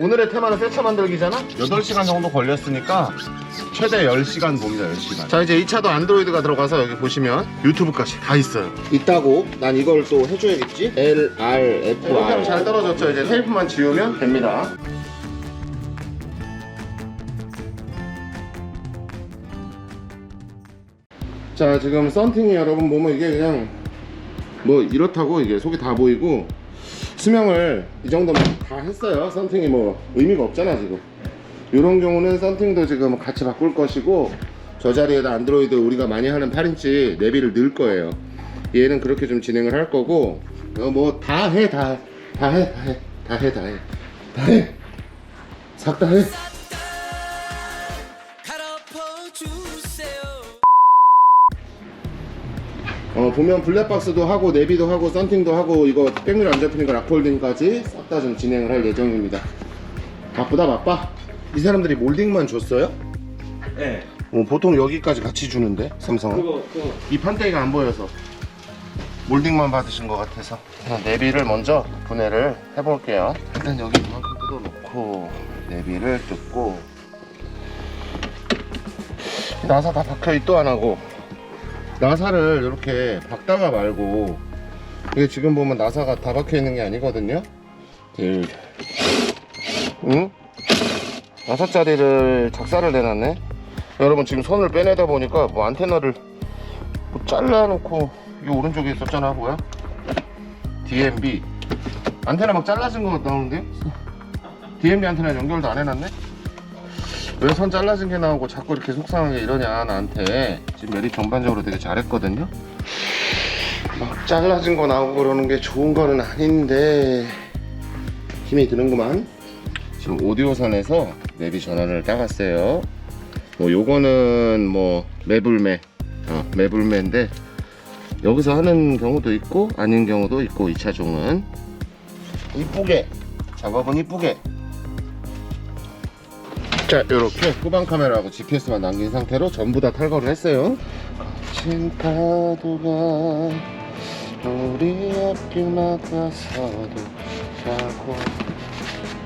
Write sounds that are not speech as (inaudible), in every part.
오늘의 테마는 세차 만들기잖아? 8시간 정도 걸렸으니까 최대 10시간 봅니다 10시간. 자 이제 2차도 안드로이드가 들어가서 여기 보시면 유튜브까지 다 있어요. 있다고? 난 이걸 또 해줘야겠지? L, R, F, R 이렇게 하면 잘 떨어졌죠? 이제 테이프만 지우면? 됩니다. 자 지금 썬팅이 여러분 보면 이게 그냥 뭐 이렇다고 이게 속이 다 보이고 수명을 이 정도면 다 했어요. 썬팅이 뭐 의미가 없잖아 지금. 이런 경우는 썬팅도 지금 같이 바꿀 것이고 저 자리에다 안드로이드 우리가 많이 하는 8인치 내비를 넣을 거예요. 얘는 그렇게 좀 진행을 할 거고 어, 뭐다 해 다 다 해 다 해 다 해 다 해. 다 해. 싹 다 해 어, 보면 블랙박스도 하고 내비도 하고 썬팅도 하고 이거 백률 안 잡히니까 락홀딩까지 싹 다 좀 진행을 할 예정입니다. 바쁘다 바빠? 이 사람들이 몰딩만 줬어요? 네. 어, 보통 여기까지 같이 주는데 삼성은? 그거 그거. 이 판때기가 안 보여서. 몰딩만 받으신 것 같아서. 그냥 내비를 먼저 분해를 해볼게요. 일단 여기 이만큼 뜯어놓고 내비를 뜯고. 나사 다 박혀 있도 안 하고 나사를 이렇게 박다가 말고 이게 지금 보면 나사가 다 박혀 있는 게 아니거든요 둘 응? 나사 자리를 작사를 내놨네 여러분 지금 손을 빼내다 보니까 뭐 안테나를 뭐 잘라놓고 이 오른쪽에 있었잖아 뭐야? DMB 안테나 막 잘라진 거 나오는데요? DMB 안테나 연결도 안 해놨네? 왜 선 잘라진 게 나오고 자꾸 이렇게 속상하게 이러냐 나한테. 지금 메리 전반적으로 되게 잘했거든요? 막 잘라진 거 나오고 그러는 게 좋은 거는 아닌데 힘이 드는구만. 지금 오디오선에서 내비 전원을 따갔어요. 뭐 요거는 뭐 매불매 어, 매불매인데 여기서 하는 경우도 있고 아닌 경우도 있고 2차 종은. 이쁘게 작업은 이쁘게 자 이렇게. 후방 카메라하고 GPS만 남긴 상태로 전부 다 탈거를 했어요. 거친 파도가 우리 앞길 막아서도 자고.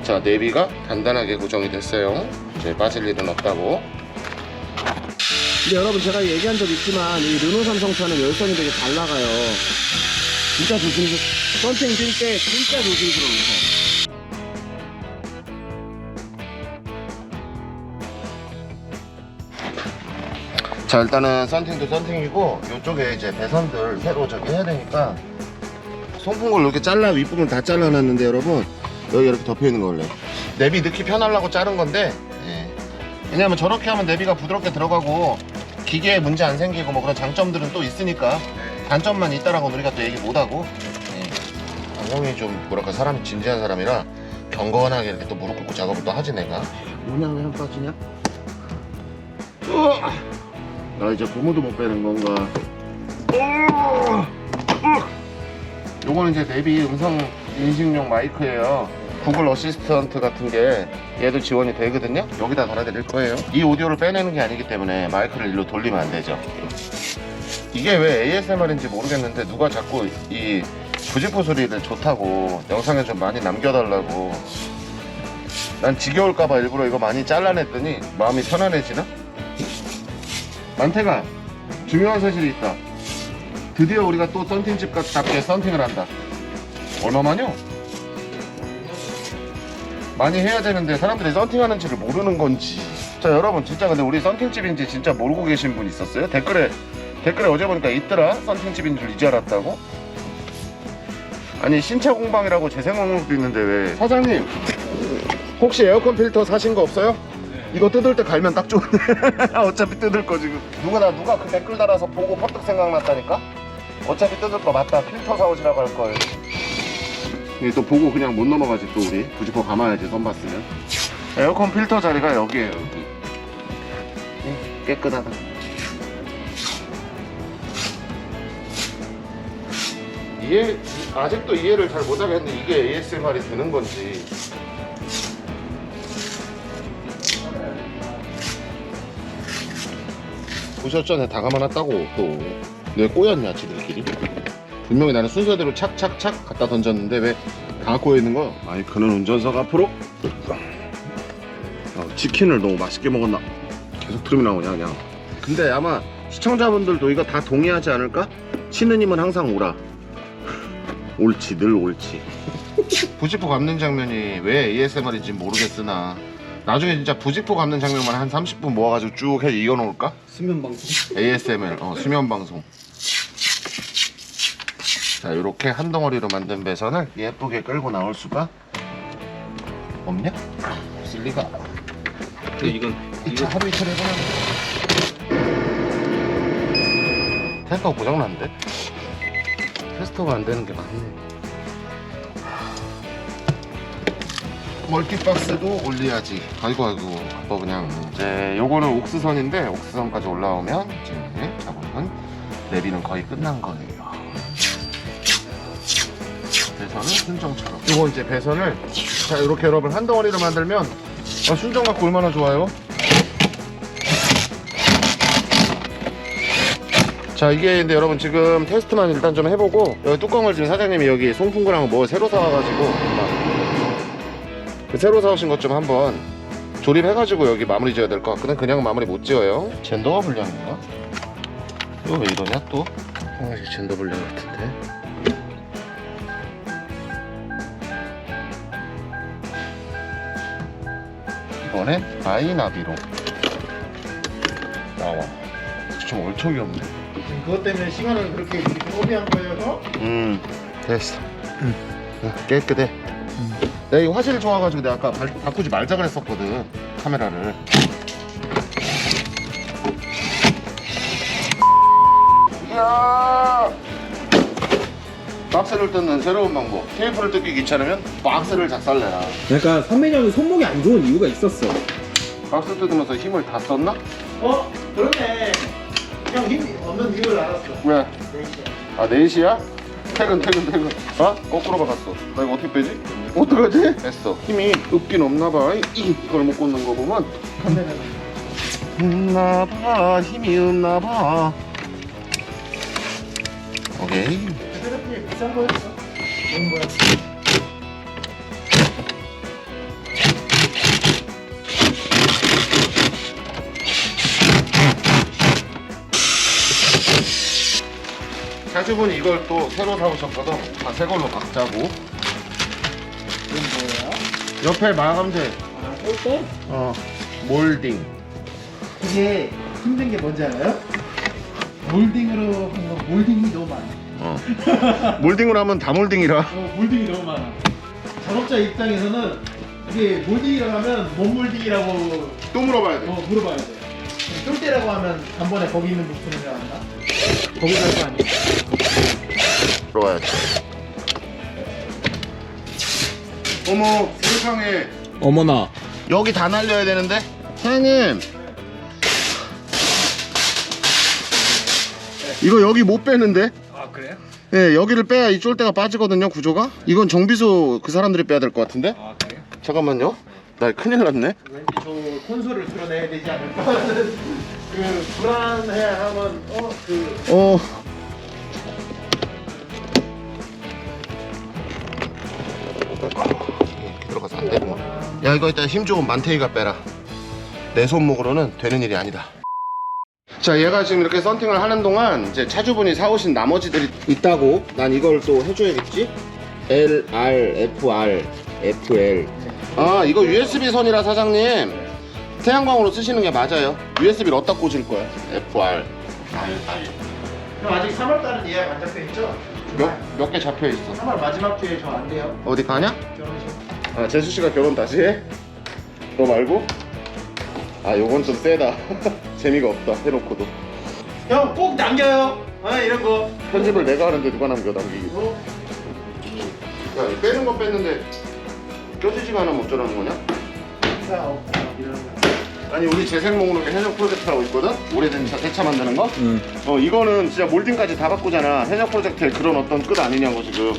자 내비가 단단하게 고정이 됐어요. 이제 빠질 일은 없다고. 근데 여러분 제가 얘기한 적 있지만 이 르노 삼성차는 열선이 되게 잘 나가요. 진짜 조심스러워 썬팅 뛸때 진짜 조심스러워요 자 일단은 썬팅도 썬팅이고 이쪽에 이제 배선들 새로 저기 해야 되니까 송풍구를 이렇게 잘라 윗부분 다 잘라놨는데 여러분 여기 이렇게 덮여 있는 거 원래 내비 넣기 편하려고 자른 건데 예. 왜냐면 저렇게 하면 내비가 부드럽게 들어가고 기계에 문제 안 생기고 뭐 그런 장점들은 또 있으니까 단점만 있다라고 우리가 또 얘기 못하고 예. 아, 형이 좀 뭐랄까 사람이 진지한 사람이라 경건하게 이렇게 또 무릎 꿇고 작업을 또 하지 내가 뭐냐 왜 안 빠지냐? 나 이제 고무도 못 빼는 건가? 요거는 이제 내비 음성 인식용 마이크예요. 구글 어시스턴트 같은 게 얘도 지원이 되거든요. 여기다 달아드릴 거예요. 이 오디오를 빼내는 게 아니기 때문에 마이크를 일로 돌리면 안 되죠. 이게 왜 ASMR인지 모르겠는데 누가 자꾸 이 부직포 소리를 좋다고 영상에 좀 많이 남겨달라고 난 지겨울까봐 일부러 이거 많이 잘라냈더니 마음이 편안해지나? 만태가 중요한 사실이 있다. 드디어 우리가 또 썬팅집 같답게 썬팅을 한다. 얼마만요? 많이 해야 되는데 사람들이 썬팅하는지를 모르는 건지. 자 여러분 진짜 근데 우리 썬팅집인지 진짜 모르고 계신 분 있었어요? 댓글에 댓글에 어제 보니까 있더라 썬팅집인 줄 이제 알았다고? 아니 신차 공방이라고 재생목록도 있는데 왜 사장님 혹시 에어컨 필터 사신 거 없어요? 이거 뜯을 때 갈면 딱 좋은데. (laughs) 어차피 뜯을 거 지금. 누가 나 누가 그 댓글 달아서 보고 퍼뜩 생각났다니까? 어차피 뜯을 거 맞다. 필터 사오시라고 할 걸. 이게 또 보고 그냥 못 넘어가지 또 우리. 부지포 감아야지 선 봤으면. 에어컨 필터 자리가 여기에요 여기. 네, 깨끗하다. 이해 아직도 이해를 잘 못하겠는데 이게 ASMR이 되는 건지 보셨죠? 내가 다 감아놨다고 또. 왜 꼬였냐 지들끼리? 분명히 나는 순서대로 착착착 갖다 던졌는데 왜 다 꼬여있는 거? 마이크는 운전석 앞으로 어, 치킨을 너무 맛있게 먹었나? 계속 트름이 나오냐 그냥. 근데 아마 시청자분들도 이거 다 동의하지 않을까? 치느님은 항상 오라. (laughs) 옳지 늘 옳지. (laughs) 부직포 감는 장면이 왜 ASMR인지 모르겠으나 나중에 진짜 부직포 감는 장면만 한 30분 모아가지고 쭉해 이거 놓을까? 수면 방송. ASMR 어, 수면 방송. 자 이렇게 한 덩어리로 만든 배선을 예쁘게 끌고 나올 수가 없냐? 없을 리가. 그 이건 이거 하루 이틀 해보면 테스터가 고장났는데? 테스터가 안 되는 게 맞네 멀티박스도 올려야지. 아이고 아이고. 아빠 그냥. 이제 요거는 옥스선인데 옥스선까지 올라오면 이제 작업은 내비는 거의 끝난 거예요. 배선은 순정처럼 요거 이제 배선을 자 이렇게 여러분 한 덩어리로 만들면 아, 순정 갖고 얼마나 좋아요? 자 이게 근데 여러분 지금 테스트만 일단 좀 해보고 여기 뚜껑을 지금 사장님이 여기 송풍구랑 뭐 새로 사와가지고 그 새로 사오신 것 좀 한번 조립해가지고 여기 마무리 지어야 될 것 같거든. 그냥 마무리 못 지어요. 젠더가 불량인가? 이거 왜 이러냐 또? 아 이게 젠더 불량 같은데. 이번엔 아이나비로. 나와. 좀 얼척이 없네. 그것 때문에 시간을 그렇게 소비한 거예요, 형? 음. 됐어. 응, 깨끗해 내가 이 화질 좋아가지고 내가 아까 바, 바꾸지 말자 그랬었거든 카메라를 이야 박스를 뜯는 새로운 방법 테이프를 뜯기 귀찮으면 박스를 작살내라 그러니까 선배님이 손목이 안 좋은 이유가 있었어. 박스 뜯으면서 힘을 다 썼나? 어? 그러네. 형 힘이 없는 이유를 알았어. 왜? 네이시야. 아 4시야? 퇴근 퇴근 퇴근 어? 거꾸로가 갔어 나 이거 어떻게 빼지? 어떡하지? 됐어 힘이 없긴 없나봐 이, 이걸 못 꽂는 거 보면. 없나봐 힘이 없나봐 오케이 비싼 거였어. 자주분이 이걸 또 새로 사오셨거든 다 새 걸로 이건 뭐야? 옆에 마감재 아, 꼴대? 어 몰딩 이게 힘든 게 뭔지 알아요? 몰딩으로 한 거 몰딩이 너무 많아. 어 몰딩으로 하면 다 몰딩이라 어, 몰딩이 너무 많아. 작업자 입장에서는 이게 몰딩이라고 하면 뭔 몰딩이라고 또 물어봐야 돼 어, 물어봐야 돼. 쫄대라고 하면 단번에 거기 있는 부분을 알았나? 거기 갈 거 아니야? 물어봐야 돼 어머 세상에. 어머나. 여기 다 날려야 되는데? 사장님! 이거 여기 못 빼는데? 아 그래요? 예 여기를 빼야 이 쫄대가 빠지거든요 구조가? 이건 정비소 그 사람들이 빼야 될 것 같은데? 아 그래요? 잠깐만요. 나 큰일 났네. 왠지 저 콘솔을 풀어내야 되지 않을까 그 불안해하면 어그 어. 들어가서 안 되는 거야 이거 일단 힘 조금 만태기가 빼라. 내 손목으로는 되는 일이 아니다. 자 얘가 지금 이렇게 썬팅을 하는 동안 이제 차주분이 사오신 나머지들이 있다고 난 이걸 또 해줘야겠지? L, R, F, R, F, L. 아 이거 USB 선이라 사장님 태양광으로 쓰시는 게 맞아요 USB를 어디다 꽂을 거야 F, R, R, R 그럼 아직 3월 달은 예약 안 잡혀 있죠? 몇개 잡혀 있어 3월 마지막 주에 저 안 돼요 어디 가냐? 결혼식 아 재수 씨가 결혼 다시 해? 너 말고? 아 요건 좀 세다 (laughs) 재미가 없다 해놓고도 형 꼭 남겨요 어 이런 거 편집을 내가 하는데 누가 남겨 남기기 어? 야 빼는 건 뺐는데 껴지지가 않으면 어쩌라는 거냐? 인사 없고 이런 거 아니 우리 재생 목록에 해적 프로젝트라고 있거든? 오래된 차, 새차 만드는 거? 응. 어 이거는 진짜 몰딩까지 다 바꾸잖아 해적 프로젝트의 그런 어떤 끝 아니냐고 지금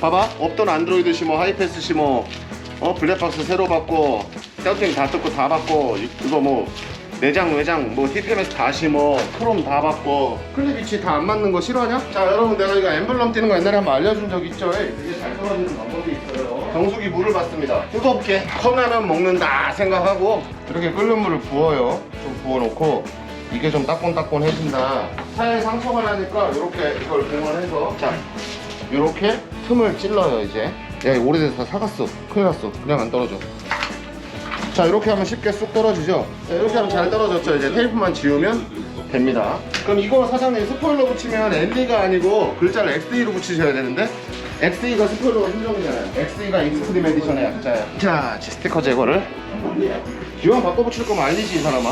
봐봐 없던 안드로이드 심어 하이패스 심어 어 블랙박스 새로 바꿔 셀팅 다 뜯고 다 바꿔 이- 이거 뭐 내장 외장 뭐 TPMS 다 심어 크롬 다 바꿔 클립 위치 다 안 맞는 거 싫어하냐? 자 여러분 내가 이거 엠블럼 띄는 거 옛날에 한번 알려준 적 있죠? 되게 잘 떨어지는 방법이 있어요 정수기 물을 받습니다. 뜨겁게 컵라면 먹는다 생각하고 이렇게 끓는 물을 부어요. 좀 부어놓고 이게 좀 따끈따끈해진다. 차에 상처가 나니까 이렇게 이걸 봉헌해서 자 이렇게 틈을 찔러요 이제. 야 오래돼서 다 사갔어. 큰일 났어. 그냥 안 떨어져. 자 이렇게 하면 쉽게 쑥 떨어지죠 자, 이렇게 하면 잘 떨어졌죠 이제 테이프만 지우면 됩니다 그럼 이거 사장님 스포일러 붙이면 LE가 아니고 글자를 XE로 붙이셔야 되는데 XE가 스포일러가 흔적이잖아요. XE가 익스트림 에디션의 약자야. 자 스티커 제거를. 기왕 바꿔 붙일 거면 알리지 이 사람아.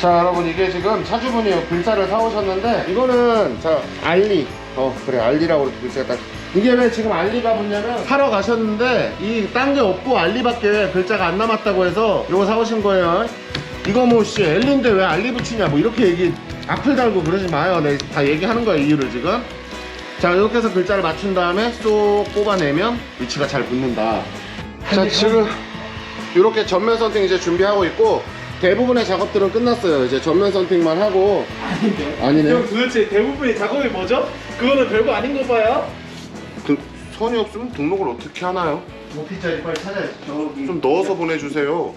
자 여러분 이게 지금 차주분이 글자를 사오셨는데 이거는 자 알리. 어 그래 알리라고 이렇게 글자가 딱. 이게 왜 지금 알리가 붙냐면 사러 가셨는데 이 딴 게 없고 알리밖에 글자가 안 남았다고 해서 이거 사오신 거예요 이거 뭐 씨 엘리인데 왜 알리 붙이냐 뭐 이렇게 얘기 악플 달고 그러지 마요 내가 다 얘기하는 거야 이유를 지금 자 이렇게 해서 글자를 맞춘 다음에 쏙 뽑아내면 위치가 잘 붙는다 자 지금 이렇게 전면 선팅 이제 준비하고 있고 대부분의 작업들은 끝났어요. 이제 전면 선팅만 하고 아니네. 형 도대체 대부분의 작업이 뭐죠? 그거는 별거 아닌 거 봐요. 그 선이 없으면 등록을 어떻게 하나요? 높이짜리 빨리 찾아야지. 저기. 좀 넣어서 보내주세요.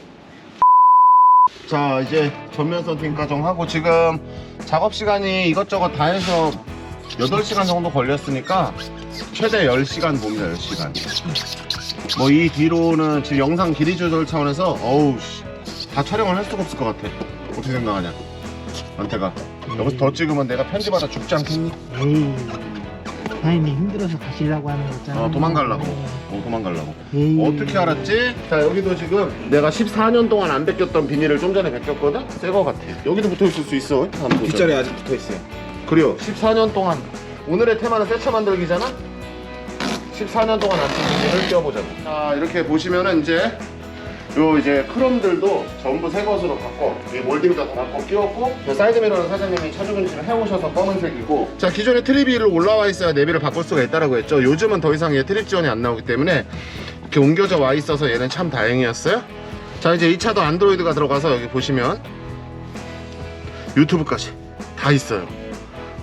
자 이제 전면 선팅 과정하고 지금 작업 시간이 이것저것 다 해서 8시간 정도 걸렸으니까 최대 10시간 봅니다 10시간. 뭐 이 뒤로는 지금 영상 길이 조절 차원에서 어우 씨, 다 촬영을 할 수가 없을 것 같아. 어떻게 생각하냐 안태가. 여기서 더 찍으면 내가 편집하다 죽지 않겠니? 사장님이 힘들어서 가시려고 하는 거잖아. 어 도망가려고 어 도망가려고 에이. 어떻게 알았지? 자 여기도 지금 내가 14년 동안 안 벗겼던 비닐을 좀 전에 벗겼거든? 새 거 같아 여기도 붙어 있을 수 있어 한번 보자. 뒷자리 아직 붙어 있어요. 그래요 14년 동안 오늘의 테마는 새차 만들기잖아? 14년 동안 안 쓴 비닐을 껴보자고 자 이렇게 보시면은 이제 요 이제 크롬들도 전부 새 것으로 바꿔 이 몰딩도 다 바꿔 끼웠고 저 사이드 미러는 사장님이 차주근실을 해오셔서 검은색이고. 자 기존에 위로 올라와 있어야 내비를 바꿀 수가 있다라고 했죠. 요즘은 더 이상 얘 트립 지원이 안 나오기 때문에 이렇게 옮겨져 와 있어서 얘는 참 다행이었어요. 자 이제 이 차도 안드로이드가 들어가서 여기 보시면 유튜브까지 다 있어요.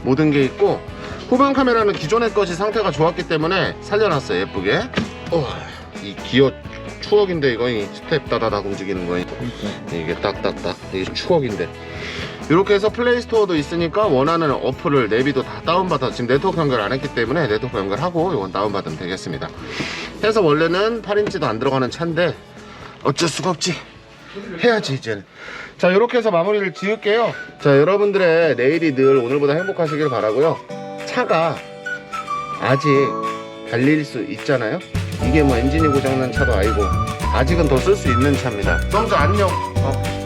모든 게 있고 후방 카메라는 기존의 것이 상태가 좋았기 때문에 살려놨어요 예쁘게. 어, 이 기어 추억인데 이거 이 스텝 따다닥 움직이는 거 이게 딱딱딱. 이게 추억인데. 이렇게 해서 플레이스토어도 있으니까 원하는 어플을 내비도 다 다운받아 지금 네트워크 연결 안 했기 때문에 네트워크 연결하고 이건 다운받으면 되겠습니다. 해서 원래는 8인치도 안 들어가는 차인데 어쩔 수가 없지. 해야지 이제는. 자 이렇게 해서 마무리를 지을게요. 자 여러분들의 내일이 늘 오늘보다 행복하시길 바라고요. 차가 아직 달릴 수 있잖아요 이게 뭐 엔진이 고장난 차도 아니고 아직은 더 쓸 수 있는 차입니다 썸저 안녕 어.